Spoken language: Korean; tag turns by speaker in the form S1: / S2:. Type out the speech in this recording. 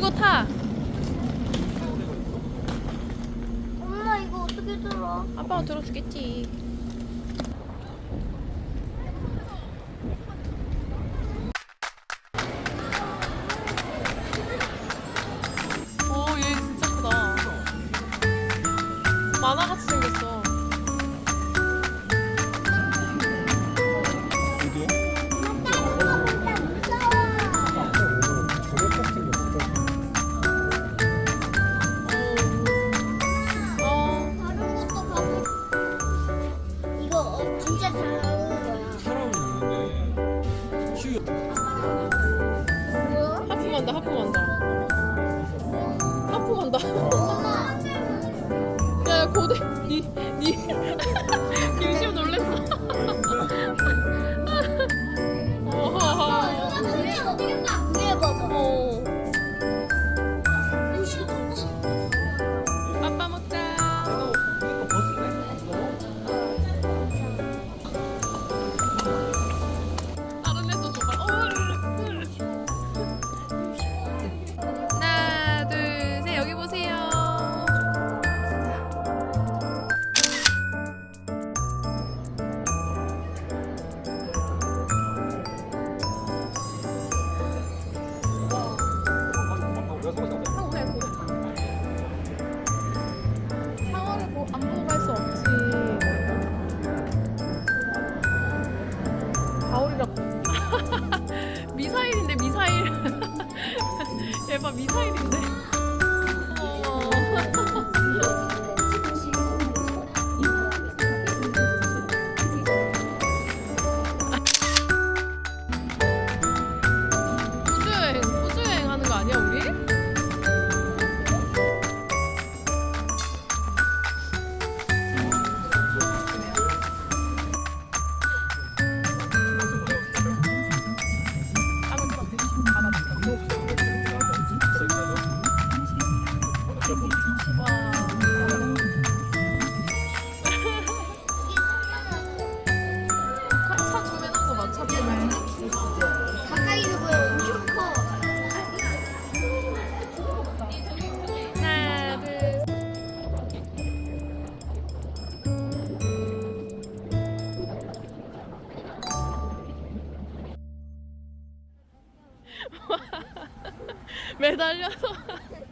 S1: 들고 타.
S2: 엄마 이거 어떻게 들어?
S1: 아빠가 들어주겠지. 오, 얘 진짜 크다. 만화같이 생겼어. 하품한다 하품한다 próximos 매달려서.